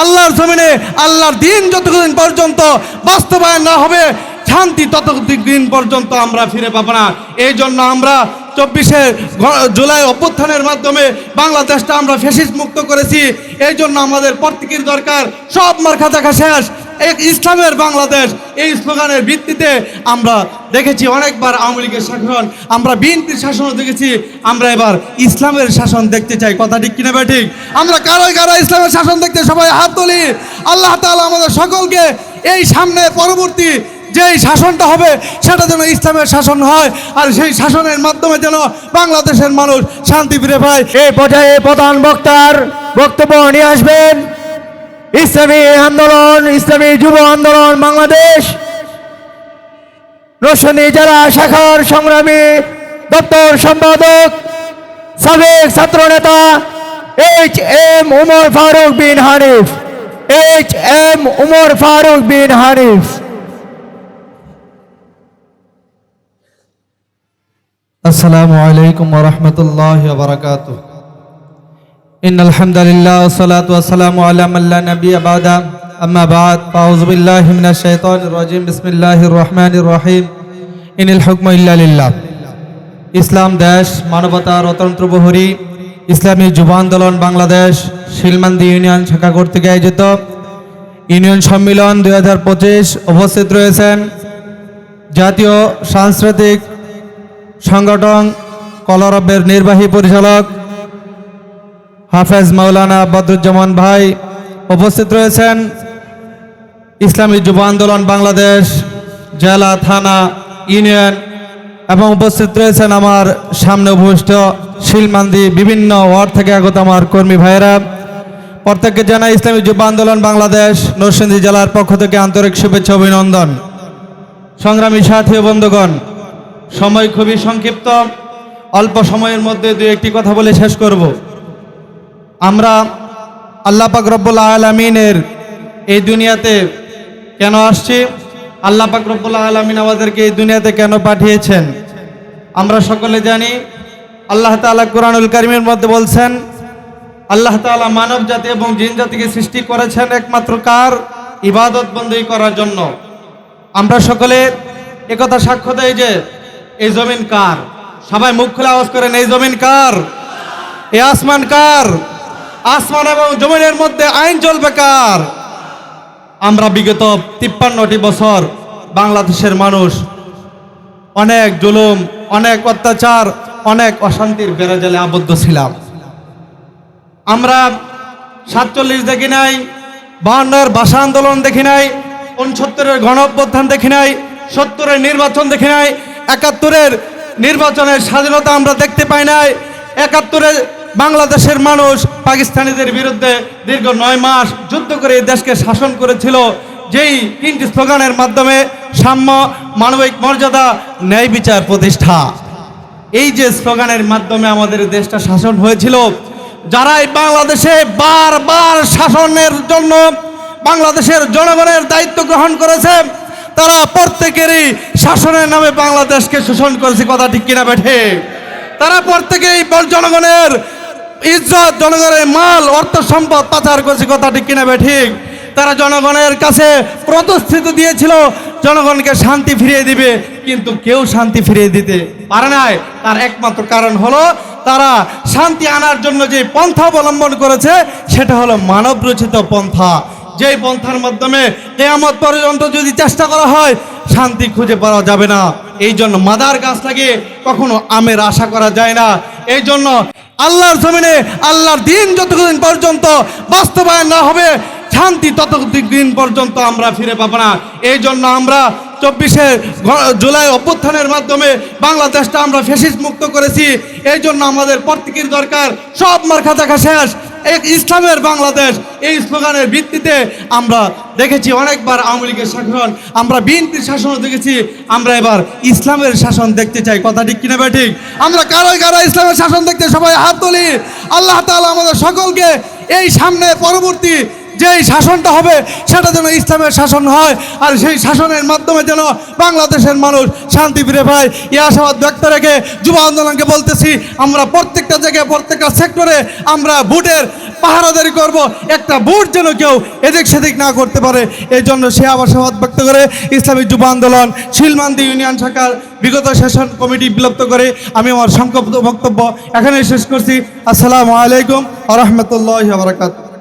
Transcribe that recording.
আল্লাহর জমিনে আল্লাহর দিন যতদিন পর্যন্ত বাস্তবায়ন না হবে, শান্তি ততদিন পর্যন্ত আমরা ফিরে পাবো না। এই জন্য আমরা চব্বিশে জুলাই অভ্যুত্থানের মাধ্যমে বাংলাদেশটা আমরা ফেসিস মুক্ত করেছি। এই জন্য আমাদের প্রত্যেকের দরকার, সব মার্কা দেখা শেষ। এক ইসলামের বাংলাদেশ, এই স্লোগানের ভিত্তিতে আমরা দেখেছি অনেকবার আওয়ামী লীগের শাসন। আমরা বিএনপির শাসনও দেখেছি। আমরা এবার ইসলামের শাসন দেখতে চাই। কথা ঠিক কিনা ঠিক? আমরা কারোই কারও ইসলামের শাসন দেখতে সবাই হাত তুলি। আল্লাহ তাআলা আমাদের সকলকে এই সামনে পরবর্তী যেই শাসনটা হবে, সেটা যেন ইসলামের শাসন হয় আর সেই শাসনের মাধ্যমে যেন বাংলাদেশের মানুষ শান্তি ফিরে পায়। এই পর্যায়ে প্রধান বক্তার বক্তব্য নিয়ে আসবেন। ইসলামী আন্দোলন, ইসলামী যুব আন্দোলন, বাংলাদেশ। রোশনী জেলা শাখার সংগ্রামী দপ্তর সম্পাদক, সাবেক ছাত্র নেতা H M Umar Faruk bin Hanif. H M Umar Faruk bin Hanif. আসসালামু আলাইকুম রহমতুল্লাহ বারকাতুহ। وبركاته إن الحمد لله والصلاة والسلام على من لا نبي بعد أما بعد فأعوذ بالله من الشيطان الرجيم بسم الله الرحمن الرحيم إن الحكم إلا لله ইসলাম দেশ মানবতার অতন্ত্র প্রহরী ইসলামী যুব আন্দোলন বাংলাদেশ শিলমান্দি ইউনিয়ন শাখা কর্তৃক আয়োজিত ইউনিয়ন সম্মিলন দুই হাজার পঁচিশ উপস্থিত রয়েছেন জাতীয় সাংস্কৃতিক সংগঠন কলরবের নির্বাহী পরিচালক হাফেজ মাওলানা বদরুজ্জামান ভাই উপস্থিত রয়েছেন। ইসলামী যুব আন্দোলন বাংলাদেশ জেলা থানা ইউনিয়ন এবং উপস্থিত রয়েছেন আমার সামনে উপস্থিত শিলমান্দি বিভিন্ন ওয়ার্ড থেকে আগত আমার কর্মী ভাইয়েরা। প্রত্যেককে জানাই ইসলামী যুব আন্দোলন বাংলাদেশ নরসিংদী জেলার পক্ষ থেকে আন্তরিক শুভেচ্ছা অভিনন্দন। সংগ্রামী সাথী বন্ধুগণ, সময় খুবই সংক্ষিপ্ত। অল্প সময়ের মধ্যে দু একটি কথা বলে শেষ করব। আমরা আল্লাহ পাক রব্বুল আলমিনের এই দুনিয়াতে কেন আসছি? আল্লাহ পাক রব্বুল আলমিন আমাদেরকে এই দুনিয়াতে কেন পাঠিয়েছেন? আমরা সকলে জানি, আল্লাহ তাআলা কোরআনুল করিমের মধ্যে বলছেন, আল্লাহ তাআলা মানব জাতি এবং জিন জাতিকে সৃষ্টি করেছেন একমাত্র কার? ইবাদত বন্দী করার জন্য। আমরা সকলে একথা সাক্ষ্য দেই যে, এই জমিন কার? সবাই মুখ খুলে আওয়াজ করেন, এই জমিন কার? এই আসমান কার? আসমান এবং জমিনের মধ্যে আইন চলবে কার? আমরা বিগত তিপ্পান্নটি বছর বাংলাদেশের মানুষ অনেক জুলুম, অনেক অত্যাচার, অনেক অশান্তির বেড়াজালে আবদ্ধ ছিলাম। আমরা সাতচল্লিশ দেখি নাই, বাহান্নের ভাষা আন্দোলন দেখি নাই, উনসত্তরের গণ অভ্যুত্থান দেখি নাই, সত্তরের নির্বাচন দেখি নাই, একাত্তরের নির্বাচনের স্বাধীনতা আমরা দেখতে পাই নাই একাত্তরে বাংলাদেশের মানুষ পাকিস্তানিদের বিরুদ্ধে দীর্ঘ নয় মাস যুদ্ধ করে দেশকে শাসন করেছিল, যেই তিনটি স্লোগানের মাধ্যমে সাম্য, মানবিক মর্যাদা, ন্যায় বিচার প্রতিষ্ঠা। এই যে স্লোগানের মাধ্যমে আমাদের দেশটা শাসন হয়েছিল, যারাই বাংলাদেশে বারবার শাসনের জন্য বাংলাদেশের জনগণের দায়িত্ব গ্রহণ করেছে, তারা প্রত্যেকেরই শাসনের নামে বাংলাদেশকে শোষণ করেছে, কথা ঠিক কিনা বেঠে। তারা প্রত্যেকেই জনগণের ইজ্জত, জনগণের মাল, অর্থ সম্পদ পাচার করেছে, কথাটি ঠিক কিনা ঠিক? তারা জনগণের কাছে প্রতিশ্রুতি দিয়েছিল, জনগণকে শান্তি ফিরিয়ে দিবে, কিন্তু কেউ শান্তি ফিরিয়ে দিতে পারে নাই। তার একমাত্র কারণ হলো, তারা শান্তি আনার জন্য যে পন্থা অবলম্বন করেছে, সেটা হলো মানব রচিত পন্থা। যেই পন্থার মাধ্যমে কেয়ামত পর্যন্ত যদি চেষ্টা করা হয়, শান্তি খুঁজে পাওয়া যাবে না। এই জন্য মাদার গাছ লাগিয়ে কখনো আমের আশা করা যায় না। এই জন্য আল্লাহর জমিনে আল্লাহর দিন যতদিন পর্যন্ত বাস্তবায়ন না হবে, শান্তি ততদিন পর্যন্ত আমরা ফিরে পাবো না। এই জন্য আমরা চব্বিশে জুলাই অভ্যুত্থানের মাধ্যমে বাংলাদেশটা আমরা ফেসিস মুক্ত করেছি। এই জন্য আমাদের প্রত্যেকের দরকার, সব মার্কা দেখা শেষ। এক ইসলামের বাংলাদেশ, এই স্লোগানের ভিত্তিতে আমরা দেখেছি অনেকবার আওয়ামী লীগের শাসন। আমরা বিএনপির শাসনও দেখেছি। আমরা এবার ইসলামের শাসন দেখতে চাই। কথা ঠিক কিনা ঠিক। আমরা কারও কারও ইসলামের শাসন দেখতে সবাই হাত তুলি। আল্লাহ তালা আমাদের সকলকে এই সামনে পরবর্তী যেই শাসনটা হবে, সেটা যেন ইসলামের শাসন হয়, আর সেই শাসনের মাধ্যমে যেন বাংলাদেশের মানুষ শান্তি ফিরে পায়। এই আশাবাদ ব্যক্ত রেখে যুব আন্দোলনকে বলতেছি, আমরা প্রত্যেকটা জায়গায়, প্রত্যেকটা সেক্টরে আমরা ভোটের পাহারাদারি করব। একটা ভোট যেন কেউ এদিক সেদিক না করতে পারে। এই জন্য সে আশাবাদ ব্যক্ত করে ইসলামী যুব আন্দোলন, শিলমান্দি ইউনিয়ন শাখার বিগত সেশন কমিটি বিলুপ্ত করে আমি আমার সংক্ষিপ্ত বক্তব্য এখানে শেষ করছি। আসসালামু আলাইকুম আ রহমতুল্লাহ বারাকাত